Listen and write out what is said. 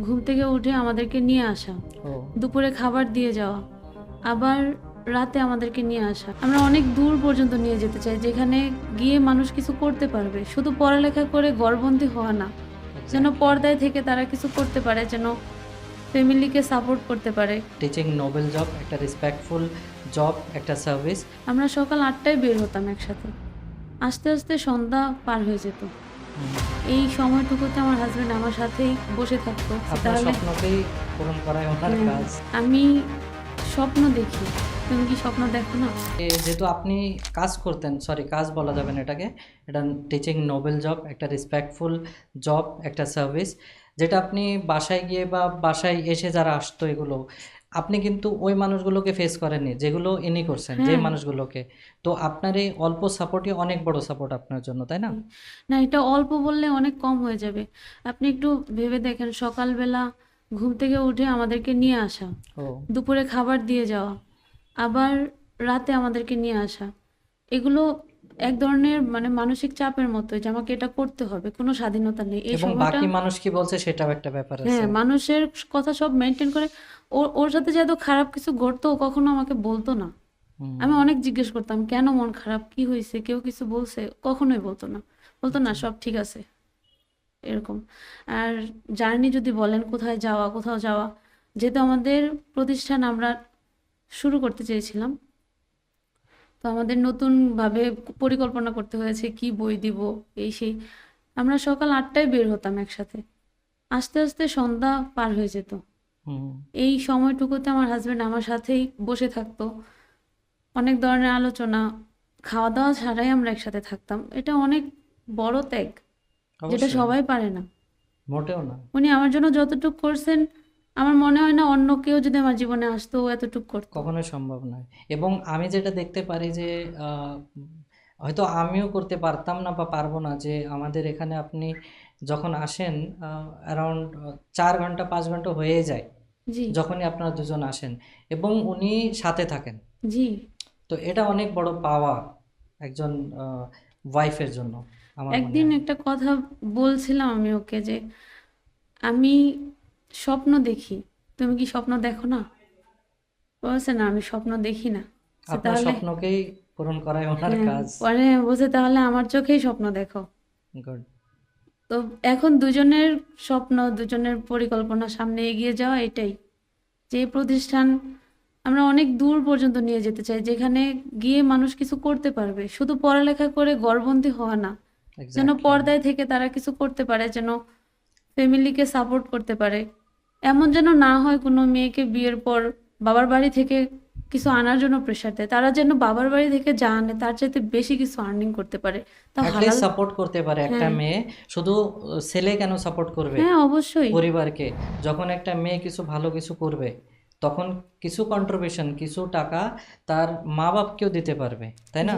ঘুম থেকে উঠে আমাদেরকে নিয়ে আসা। দুপুরে খাবার দিয়ে যাওয়া। আবার রাতে আমাদেরকে নিয়ে আসা। আমরা অনেক দূর পর্যন্ত নিয়ে যেতে চাই যেখানে গিয়ে মানুষ কিছু করতে পারবে। শুধু পড়ালেখা করে গড়বন্দি হওয়া না যেন পর্দায় থেকে তারা কিছু করতে পারে যেন ফ্যামিলিকে সাপোর্ট করতে পারে। টিচিং নোবেল জব একটা রেসপেক্টফুল জব একটা সার্ভিস আমরা সকাল আটটায় বের হতাম একসাথে। আস্তে আস্তে সন্ধ্যা পার হয়ে যেত। এই সময়টুকুতে আমার হাজবেন্ড আমার সাথেই বসে থাকতো। তাহলে পূরণ করাই ওনার হ্যাঁ, কাজ। আমি স্বপ্ন দেখি। তুমি কি স্বপ্ন দেখো না? যেহেতু আপনি কাজ করতেন সরি কাজ বলা যাবে না এটাকে। এটা টিচিং নোবেল জব একটা রেসপেক্টফুল জব একটা সার্ভিস যেটা আপনি বাসায় গিয়ে বা বাসায় এসে যারা আসতো এগুলো আপনি কিন্তু ওই মানুষগুলোকে ফেস করেননি যেগুলো ইনি করছেন যে হ্যাঁ। মানুষগুলোকে। তো আপনার এই অল্প সাপোর্টই অনেক বড় সাপোর্ট আপনার জন্য তাই না? না এটা অল্প বললে অনেক কম হয়ে যাবে। আপনি একটু ভেবে দেখেন সকালবেলা ঘুম থেকে উঠে আমাদেরকে নিয়ে আসা দুপুরে খাবার দিয়ে যাওয়া আবার রাতে আমাদেরকে নিয়ে আসা এগুলো এক ধরনের মানে মানসিক চাপের মতো যে আমাকে এটা করতে হবে কোনো স্বাধীনতা নেই। এই এবং সময়টা বাকি মানুষ কি বলছে সেটাও একটা ব্যাপার আছে। হ্যাঁ মানুষের কথা সব মেনটেন করে ওর ওর সাথে যে এত খারাপ কিছু ঘটতো ও কখনো আমাকে বলতো না। হুম, আমি অনেক জিজ্ঞেস করতাম কেন মন খারাপ? কি হয়েছে? কেউ কিছু বলছে? কখনোই বলতো না। বলতো না সব ঠিক আছে। এরকম। আর জার্নি যদি বলেন কোথায় যাওয়া কোথাও যাওয়া যেহেতু আমাদের প্রতিষ্ঠান আমরা শুরু করতে চেয়েছিলাম তো আমাদের নতুনভাবে পরিকল্পনা করতে হয়েছে কি বই দিব এই সেই। আমরা সকাল আটটায় বের হতাম একসাথে। আস্তে আস্তে সন্ধ্যা পার হয়ে যেত। এই সময়টুকুতে আমার হাজবেন্ড আমার সাথেই বসে থাকতো। অনেক ধরনের আলোচনা খাওয়া দাওয়া ছাড়াই আমরা একসাথে থাকতাম। এটা অনেক বড় ত্যাগ যেটা সবাই পারে না। মোটেও না। উনি আমার জন্য যতটুকু করছেন আমার মনে হয় না অন্য কেউ যদি আমার জীবনে আসতো এতটুকু করতো। কখনোই সম্ভব নয়। এবং আমি যেটা দেখতে পারি যে হয়তো আমিও করতে পারতাম না বা পারব না যে আমাদের এখানে আপনি যখন আসেন অ্যারাউন্ড চার ঘণ্টা পাঁচ ঘণ্টা হয়ে যায়। জি। যখনই আপনারা দুজন আসেন এবং উনি সাথে থাকেন। জি। তো এটা অনেক বড় পাওয়া একজন ওয়াইফের জন্য আমার মনে একদিন একটা কথা বলছিলাম আমি ওকে যে আমি স্বপ্ন দেখি। তুমি কি স্বপ্ন দেখো না? বলছে না আমি স্বপ্ন দেখি না। আপনার স্বপ্নকেই পূরণ করাই ওনার হ্যাঁ, কাজ। পরে বলছে তাহলে আমার চোখেই স্বপ্ন দেখো। গুড তো এখন দুজনের স্বপ্ন দুজনের পরিকল্পনা সামনে এগিয়ে যাওয়া এটাই। যে প্রতিষ্ঠান আমরা অনেক দূর পর্যন্ত নিয়ে যেতে চাই যেখানে গিয়ে মানুষ কিছু করতে পারবে। শুধু পড়ালেখা করে গড়বন্দি হওয়া না। যেন পর্দায় থেকে তারা কিছু করতে পারে যেন ফ্যামিলিকে সাপোর্ট করতে পারে। এমন যেন না হয় কোনো মেয়েকে বিয়ের পর বাবার বাড়ি থেকে কিছু আনার জন্য প্রেশার দেয়। তারা যেন বাবার বাড়ি থেকে যা আনে তার চাইতে বেশি কিছু আর্নিং করতে পারে। তা হালাল সাপোর্ট করতে পারে একটা হ্যাঁ। মেয়ে। শুধু ছেলে কেন সাপোর্ট করবে? হ্যাঁ অবশ্যই। পরিবারকে। যখন একটা মেয়ে কিছু ভালো কিছু করবে তখন কিছু কন্ট্রিবিউশন কিছু টাকা তার মা বাপকেও দিতে পারবে তাই না।